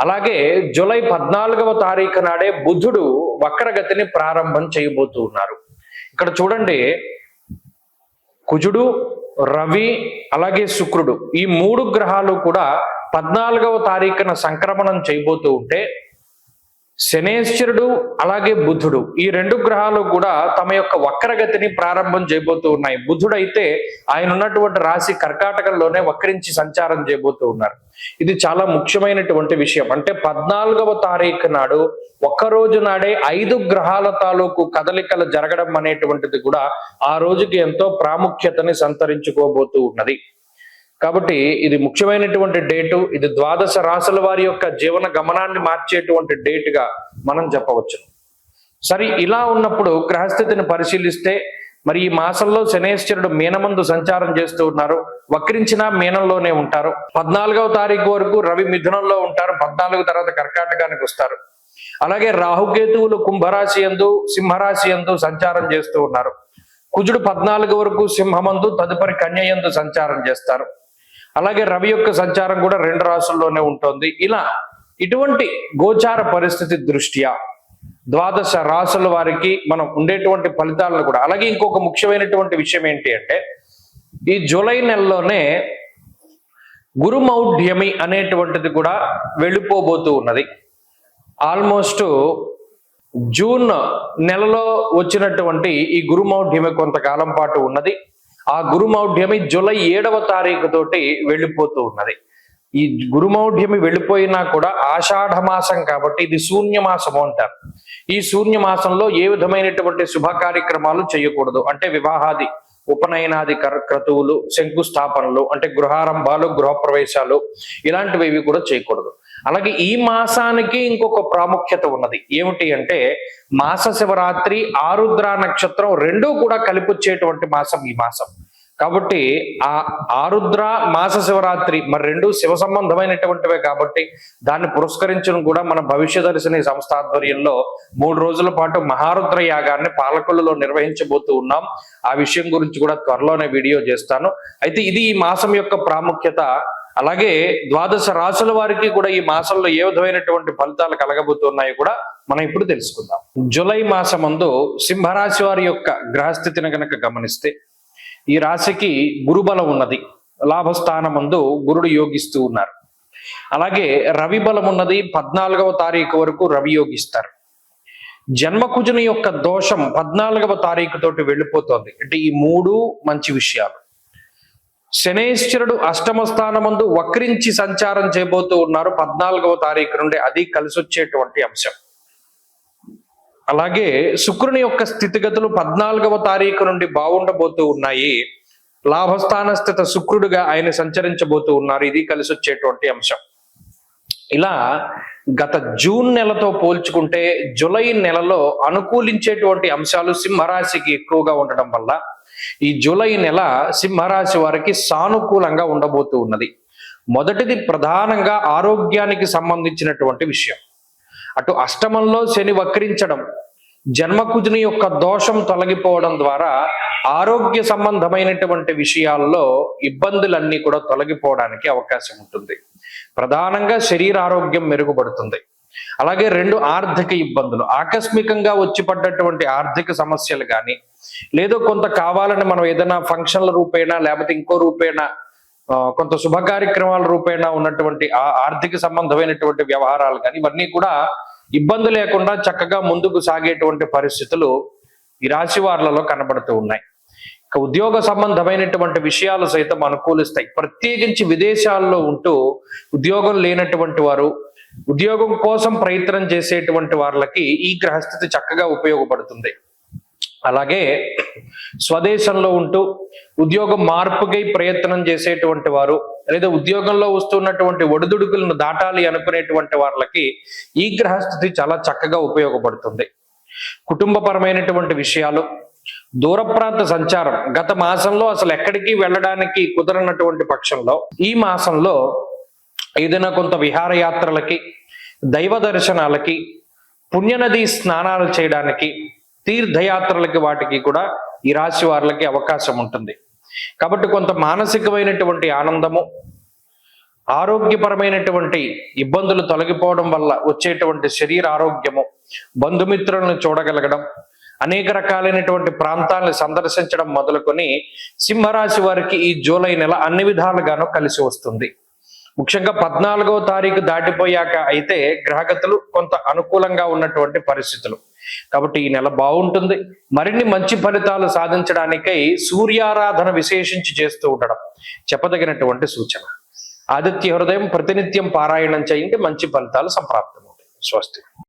అలాగే జూలై పద్నాలుగవ తారీఖు నాడే బుధుడు వక్రగతిని ప్రారంభం చేయబోతూ ఉన్నారు. ఇక్కడ చూడండి కుజుడు రవి అలాగే శుక్రుడు ఈ మూడు గ్రహాలు కూడా పద్నాలుగవ తారీఖున సంక్రమణం చేయబోతూ ఉంటే శనేశ్వరుడు అలాగే బుధుడు. ఈ రెండు గ్రహాలు కూడా తమ యొక్క వక్రగతిని ప్రారంభం చేయబోతూ ఉన్నాయి. బుధుడు అయితే ఆయన ఉన్నటువంటి రాశి కర్కాటకంలోనే వక్రించి సంచారం చేయబోతూ ఉన్నారు. ఇది చాలా ముఖ్యమైనటువంటి విషయం. అంటే పద్నాలుగవ తారీఖు నాడు ఒక్క రోజు నాడే ఐదు గ్రహాల తాలూకు కదలికలు జరగడం అనేటువంటిది కూడా ఆ రోజుకి ఎంతో ప్రాముఖ్యతని సంతరించుకోబోతూ ఉన్నది. కాబట్టి ఇది ముఖ్యమైనటువంటి డేటు ఇది ద్వాదశ రాసుల వారి యొక్క జీవన గమనాన్ని మార్చేటువంటి డేటుగా మనం చెప్పవచ్చు. సరే ఇలా ఉన్నప్పుడు గ్రహస్థితిని పరిశీలిస్తే మరి ఈ మాసంలో శనేశ్వరుడు మీనమందు సంచారం చేస్తూ ఉన్నారు. వక్రించిన మీనంలోనే ఉంటారు. పద్నాలుగవ తారీఖు వరకు రవి మిథునంలో ఉంటారు. పద్నాలుగు తర్వాత కర్కాటకానికి వస్తారు. అలాగే రాహుకేతువులు కుంభరాశి ఎందు సింహరాశి ఎందు సంచారం చేస్తూ ఉన్నారు. కుజుడు పద్నాలుగు వరకు సింహమందు తదుపరి కన్య ఎందు సంచారం చేస్తారు. అలాగే రవి యొక్క సంచారం కూడా రెండు రాసుల్లోనే ఉంటుంది. ఇలా ఇటువంటి గోచార పరిస్థితి దృష్ట్యా ద్వాదశ రాసుల వారికి మనం ఉండేటువంటి ఫలితాలను కూడా అలాగే ఇంకొక ముఖ్యమైనటువంటి విషయం ఏంటి అంటే ఈ జూలై నెలలోనే గురుమౌఢ్యమి అనేటువంటిది కూడా వెళ్ళిపోబోతూ ఉన్నది. ఆల్మోస్ట్ జూన్ నెలలో వచ్చినటువంటి ఈ గురుమౌఢ్యమి కొంతకాలం పాటు ఉన్నది. ఆ గురుమౌఢ్యమి జూలై ఏడవ తారీఖు తోటి వెళ్ళిపోతూ ఉన్నది. ఈ గురుమౌఢ్యమి వెళ్ళిపోయినా కూడా ఆషాఢ మాసం కాబట్టి ఇది శూన్య మాసము అంటారు. ఈ శూన్య మాసంలో ఏ విధమైనటువంటి శుభ కార్యక్రమాలు చేయకూడదు. అంటే వివాహాది ఉపనయనాది క్రతువులు శంకుస్థాపనలు అంటే గృహారంభాలు గృహప్రవేశాలు ఇలాంటివి ఇవి కూడా చేయకూడదు. అలాగే ఈ మాసానికి ఇంకొక ప్రాముఖ్యత ఉన్నది. ఏమిటి అంటే మాస శివరాత్రి ఆరుద్ర నక్షత్రం రెండూ కూడా కలిపొచ్చేటువంటి మాసం ఈ మాసం. కాబట్టి ఆ ఆరుద్ర మాస శివరాత్రి మరి రెండు శివ సంబంధమైనటువంటివే కాబట్టి దాన్ని పురస్కరించడం కూడా మన భవిష్య దర్శిని సంస్థ ఆధ్వర్యంలో మూడు రోజుల పాటు మహారుద్ర యాగాన్ని పాలకొల్లులో నిర్వహించబోతూ ఉన్నాం. ఆ విషయం గురించి కూడా త్వరలోనే వీడియో చేస్తాను. అయితే ఇది ఈ మాసం యొక్క ప్రాముఖ్యత. అలాగే ద్వాదశ రాసుల వారికి కూడా ఈ మాసంలో ఏ విధమైనటువంటి ఫలితాలు కలగబోతున్నాయో కూడా మనం ఇప్పుడు తెలుసుకుందాం. జూలై మాసమందు సింహరాశి వారి యొక్క గ్రహస్థితిని గనక గమనిస్తే ఈ రాశికి గురుబలం ఉన్నది. లాభస్థానమందు గురుడు యోగిస్తూ ఉన్నారు. అలాగే రవి బలం ఉన్నది. పద్నాలుగవ తారీఖు వరకు రవి యోగిస్తారు. జన్మకుజుని యొక్క దోషం పద్నాలుగవ తారీఖు తోటి వెళ్ళిపోతుంది. అంటే ఈ మూడు మంచి విషయాలు. శనేశ్వరుడు అష్టమ స్థానమందు వక్రించి సంచారం చేయబోతూ ఉన్నారు. పద్నాలుగవ తారీఖు నుండి అది కలిసి వచ్చేటువంటి అంశం. అలాగే శుక్రుని యొక్క స్థితిగతులు పద్నాలుగవ తారీఖు నుండి బాగుండబోతూ ఉన్నాయి. లాభస్థాన స్థిత శుక్రుడుగా ఆయన సంచరించబోతూ ఉన్నారు. ఇది కలిసి వచ్చేటువంటి అంశం. ఇలా గత జూన్ నెలతో పోల్చుకుంటే జులై నెలలో అనుకూలించేటువంటి అంశాలు సింహరాశికి ఎక్కువగా ఉండడం వల్ల ఈ జూలై నెల సింహరాశి వారికి సానుకూలంగా ఉండబోతూ ఉన్నది. మొదటిది ప్రధానంగా ఆరోగ్యానికి సంబంధించినటువంటి విషయం. అటు అష్టమంలో శని వక్రించడం జన్మకుజుని యొక్క దోషం తొలగిపోవడం ద్వారా ఆరోగ్య సంబంధమైనటువంటి విషయాల్లో ఇబ్బందులన్నీ కూడా తొలగిపోవడానికి అవకాశం ఉంటుంది. ప్రధానంగా శరీర ఆరోగ్యం మెరుగుపడుతుంది. అలాగే రెండు ఆర్థిక ఇబ్బందులు ఆకస్మికంగా వచ్చి పడ్డటువంటి ఆర్థిక సమస్యలు కానీ లేదో కొంత కావాలని మనం ఏదైనా ఫంక్షన్ల రూపేణా లేకపోతే ఇంకో రూపేణా కొంత శుభ కార్యక్రమాల రూపేణా ఉన్నటువంటి ఆ ఆర్థిక సంబంధమైనటువంటి వ్యవహారాలు కానీ ఇవన్నీ కూడా ఇబ్బంది లేకుండా చక్కగా ముందుకు సాగేటువంటి పరిస్థితులు ఈ రాశి వార్లలో కనబడుతూ ఉన్నాయి. ఇక ఉద్యోగ సంబంధమైనటువంటి విషయాలు సైతం అనుకూలిస్తాయి. ప్రత్యేకించి విదేశాల్లో ఉంటూ ఉద్యోగం లేనటువంటి వారు ఉద్యోగం కోసం ప్రయత్నం చేసేటువంటి వాళ్ళకి ఈ గ్రహస్థితి చక్కగా ఉపయోగపడుతుంది. అలాగే స్వదేశంలో ఉంటూ ఉద్యోగం మార్పుకై ప్రయత్నం చేసేటువంటి వారు లేదా ఉద్యోగంలో వస్తున్నటువంటి ఒడిదుడుకులను దాటాలి అనుకునేటువంటి వాళ్ళకి ఈ గ్రహస్థితి చాలా చక్కగా ఉపయోగపడుతుంది. కుటుంబపరమైనటువంటి విషయాలు దూర ప్రాంత సంచారం. గత మాసంలో అసలు ఎక్కడికి వెళ్ళడానికి కుదరనటువంటి పక్షంలో ఈ మాసంలో ఏదైనా కొంత విహారయాత్రలకి దైవ దర్శనాలకి పుణ్యనది స్నానాలు చేయడానికి తీర్థయాత్రలకి వాటికి కూడా ఈ రాశి వారికి అవకాశం ఉంటుంది. కాబట్టి కొంత మానసికమైనటువంటి ఆనందము ఆరోగ్యపరమైనటువంటి ఇబ్బందులు తొలగిపోవడం వల్ల వచ్చేటువంటి శరీర ఆరోగ్యము బంధుమిత్రులను చూడగలగడం అనేక రకాలైనటువంటి ప్రాంతాలను సందర్శించడం మొదలుకొని సింహరాశి వారికి ఈ జూలై నెల అన్ని విధాలుగానూ కలిసి వస్తుంది. ముఖ్యంగా పద్నాలుగో తారీఖు దాటిపోయాక అయితే గ్రహగతులు కొంత అనుకూలంగా ఉన్నటువంటి పరిస్థితులు. కాబట్టి ఈ నెల బాగుంటుంది. మరిన్ని మంచి ఫలితాలు సాధించడానికై సూర్యారాధన విశేషించి చేస్తూ ఉండడం చెప్పదగినటువంటి సూచన. ఆదిత్య హృదయం ప్రతినిత్యం పారాయణం చేయండి మంచి ఫలితాలు సంప్రాప్తమవుతాయి. స్వస్తి.